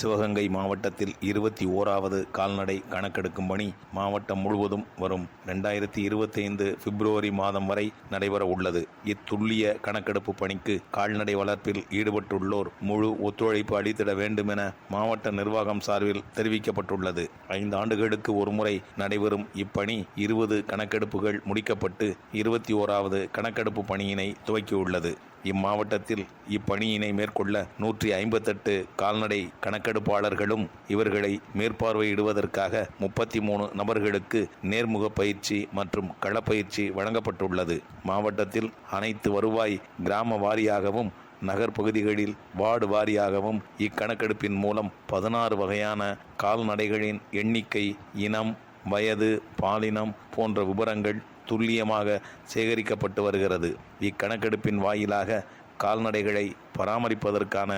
சிவகங்கை மாவட்டத்தில் இருபத்தி ஓராவது கால்நடை கணக்கெடுக்கும் பணி மாவட்டம் முழுவதும் வரும். ரெண்டாயிரத்தி இருபத்தைந்து பிப்ரவரி மாதம் வரை நடைபெற உள்ளது. இத்துல்லிய கணக்கெடுப்பு பணிக்கு கால்நடை வளர்ப்பில் ஈடுபட்டுள்ளோர் முழு ஒத்துழைப்பு அளித்திட வேண்டும் என மாவட்ட நிர்வாகம் சார்பில் தெரிவிக்கப்பட்டுள்ளது. ஐந்து ஆண்டுகளுக்கு ஒருமுறை நடைபெறும் இப்பணி இருபது கணக்கெடுப்புகள் முடிக்கப்பட்டு இருபத்தி ஓராவது கணக்கெடுப்பு பணியினை துவக்கியுள்ளது. இம்மாவட்டத்தில் இப்பணியினை மேற்கொள்ள நூற்றி ஐம்பத்தெட்டு கால்நடை கணக்கெடுப்பாளர்களும் இவர்களை மேற்பார்வையிடுவதற்காக முப்பத்தி மூணு நபர்களுக்கு நேர்முக பயிற்சி மற்றும் களப்பயிற்சி வழங்கப்பட்டுள்ளது. மாவட்டத்தில் அனைத்து வருவாய் கிராம வாரியாகவும் நகர் பகுதிகளில் வார்டு வாரியாகவும் இக்கணக்கெடுப்பின் மூலம் பதினாறு வகையான கால்நடைகளின் எண்ணிக்கை இனம் வயது பாலினம் போன்ற விவரங்கள் துல்லியமாக சேகரிக்கப்பட்டு வருகிறது. இக்கணக்கெடுப்பின் வாயிலாக கால்நடைகளை பராமரிப்பதற்கான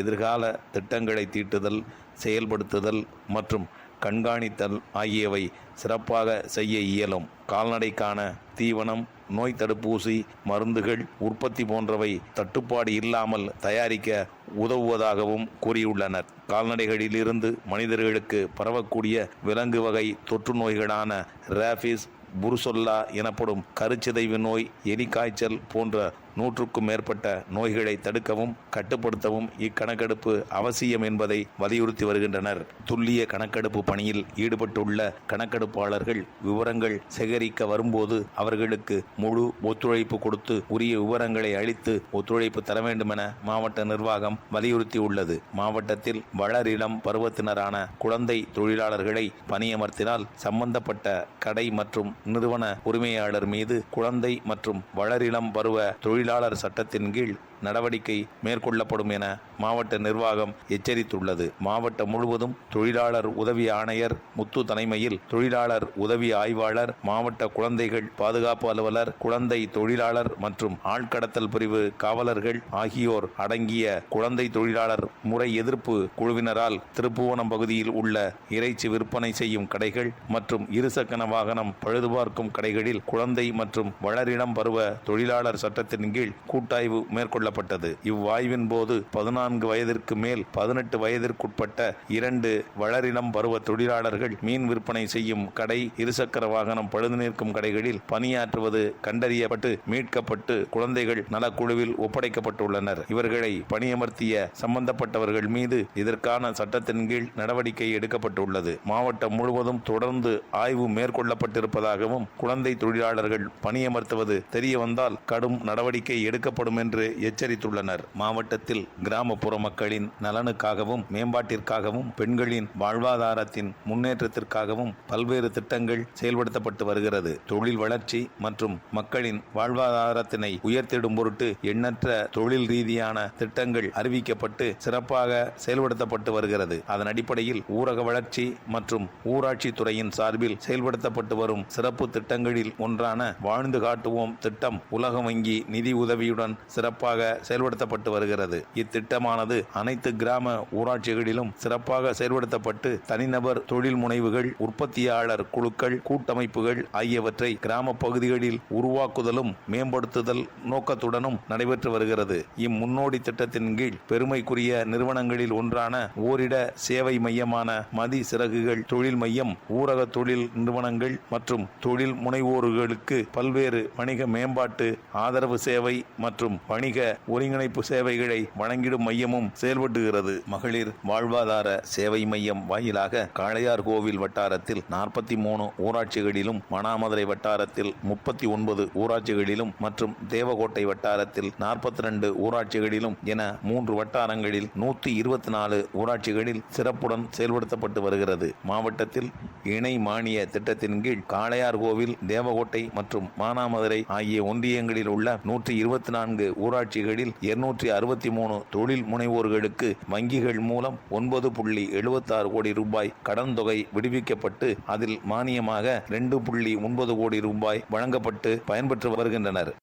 எதிர்கால திட்டங்களை தீட்டுதல் செயல்படுத்துதல் மற்றும் கண்காணித்தல் ஆகியவை சிறப்பாக செய்ய இயலும். கால்நடைக்கான தீவனம் நோய் தடுப்பூசி மருந்துகள் உற்பத்தி போன்றவை தட்டுப்பாடு இல்லாமல் தயாரிக்க உதவுவதாகவும் கூறியுள்ளனர். கால்நடைகளிலிருந்து மனிதர்களுக்கு பரவக்கூடிய விலங்கு வகை தொற்று நோய்களான ரேபிஸ் புருசொல்லா எனப்படும் கருச்சிதைவு நோய் எலிக்காய்ச்சல் போன்ற நூற்றுக்கும் மேற்பட்ட நோய்களை தடுக்கவும் கட்டுப்படுத்தவும் இக்கணக்கெடுப்பு அவசியம் என்பதை வலியுறுத்தி வருகின்றனர். துல்லிய கணக்கெடுப்பு பணியில் ஈடுபட்டுள்ள கணக்கெடுப்பாளர்கள் விவரங்கள் சேகரிக்க வரும்போது அவர்களுக்கு முழு ஒத்துழைப்பு கொடுத்து உரிய விவரங்களை அளித்து ஒத்துழைப்பு தர வேண்டுமென மாவட்ட நிர்வாகம் வலியுறுத்தியுள்ளது. மாவட்டத்தில் வளரிளம் பருவத்தினரான குழந்தை தொழிலாளர்களை பணியமர்த்தினால் சம்பந்தப்பட்ட கடை மற்றும் நிறுவன உரிமையாளர் மீது குழந்தை மற்றும் வளரிளம் பருவ தொழில் தொழிலாளர் சட்டத்தின் கீழ் நடவடிக்கை மேற்கொள்ளப்படும் என மாவட்ட நிர்வாகம் எச்சரித்துள்ளது. மாவட்டம் முழுவதும் தொழிலாளர் உதவி ஆணையர் முத்து தலைமையில் தொழிலாளர் உதவி ஆய்வாளர் மாவட்ட குழந்தைகள் பாதுகாப்பு அலுவலர் குழந்தை தொழிலாளர் மற்றும் ஆள்கடத்தல் பிரிவு காவலர்கள் ஆகியோர் அடங்கிய குழந்தை தொழிலாளர் முறை எதிர்ப்பு குழுவினரால் திருப்புவனம் பகுதியில் உள்ள இறைச்சி விற்பனை செய்யும் கடைகள் மற்றும் இருசக்கர வாகனம் பழுதுபார்க்கும் கடைகளில் குழந்தை மற்றும் வளரிடம் பருவ தொழிலாளர் சட்டத்தின் கீழ் கூட்டாய்வு மேற்கொள்ள கொள்ளப்பட்டது இவ்வாய்வின் போது பதினான்கு வயதிற்கு மேல் பதினெட்டு வயதிற்குட்பட்ட இரண்டு வளரினம் பருவ தொழிலாளர்கள் மீன் விற்பனை செய்யும் கடை இருசக்கர வாகனம் பழுது நிற்கும் கடைகளில் பணியாற்றுவது கண்டறியப்பட்டு மீட்கப்பட்டு குழந்தைகள் நலக்குழுவில் ஒப்படைக்கப்பட்டுள்ளனர். இவர்களை பணியமர்த்திய சம்பந்தப்பட்டவர்கள் மீது இதற்கான சட்டத்தின் கீழ் நடவடிக்கை எடுக்கப்பட்டுள்ளது. மாவட்டம் முழுவதும் தொடர்ந்து ஆய்வு மேற்கொள்ளப்பட்டிருப்பதாகவும் குழந்தை தொழிலாளர்கள் பணியமர்த்துவது தெரியவந்தால் கடும் நடவடிக்கை எடுக்கப்படும் என்று எச்சரித்துள்ளனர் மாவட்டத்தில் கிராமப்புற மக்களின் நலனுக்காகவும் மேம்பாட்டிற்காகவும் பெண்களின் வாழ்வாதாரத்தின் முன்னேற்றத்திற்காகவும் பல்வேறு திட்டங்கள் செயல்படுத்தப்பட்டு வருகிறது. தொழில் வளர்ச்சி மற்றும் மக்களின் வாழ்வாதாரத்தினை உயர்த்திடும் பொருட்டு எண்ணற்ற தொழில் ரீதியான திட்டங்கள் அறிவிக்கப்பட்டு சிறப்பாக செயல்படுத்தப்பட்டு வருகிறது. அதன் அடிப்படையில் ஊரக வளர்ச்சி மற்றும் ஊராட்சி துறையின் சார்பில் செயல்படுத்தப்பட்டு வரும் சிறப்பு திட்டங்களில் ஒன்றான வாழ்ந்து காட்டுவோம் திட்டம் உலக வங்கி நிதி உதவியுடன் சிறப்பாக செயல்படுத்தப்பட்டு வருகிறது. இத்திட்டமானது அனைத்து கிராம ஊராட்சிகளிலும் சிறப்பாக செயல்படுத்தப்பட்டு தனிநபர் தொழில் முனைவுகள் உற்பத்தியாளர் குழுக்கள் கூட்டமைப்புகள் ஆகியவற்றை கிராம பகுதிகளில் உருவாக்குதலும் மேம்படுத்துதல் நோக்கத்துடனும் நடைபெற்று வருகிறது. இம்முன்னோடி திட்டத்தின் கீழ் பெருமைக்குரிய நிறுவனங்களில் ஒன்றான ஓரிட சேவை மையமான மதி சிறகுகள் தொழில் மையம் ஊரக தொழில் நிறுவனங்கள் மற்றும் தொழில் முனைவோர்களுக்கு பல்வேறு வணிக மேம்பாட்டு ஆதரவு சேவை மற்றும் வணிக ஒருங்கிணைப்பு சேவைகளை வழங்கிடும் மையமும் செயல்பட்டுகிறது. மகளிர் வாழ்வாதார சேவை மையம் வாயிலாக காளையார் கோவில் வட்டாரத்தில் நாற்பத்தி மூணு ஊராட்சிகளிலும் மணாமதுரை வட்டாரத்தில் முப்பத்தி ஒன்பது ஊராட்சிகளிலும் மற்றும் தேவகோட்டை வட்டாரத்தில் நாற்பத்தி ரெண்டு ஊராட்சிகளிலும் என மூன்று வட்டாரங்களில் நூற்றி இருபத்தி நாலு ஊராட்சிகளில் சிறப்புடன் செயல்படுத்தப்பட்டு வருகிறது. மாவட்டத்தில் இணை மானிய திட்டத்தின் கீழ் காளையார் கோவில் தேவகோட்டை மற்றும் மானாமதுரை ஆகிய ஒன்றியங்களில் உள்ள நூற்றி இருபத்தி நான்கு ஊராட்சிகள் ஊராட்சிகளில் இருநூற்றி அறுபத்தி மூணு தொழில் முனைவோர்களுக்கு வங்கிகள் மூலம் ஒன்பது புள்ளி எழுபத்தாறு கோடி ரூபாய் கடன் தொகை விடுவிக்கப்பட்டு அதில் மானியமாக ரெண்டு புள்ளி ஒன்பது கோடி ரூபாய் வழங்கப்பட்டு பயன்பெற்று வருகின்றனர்.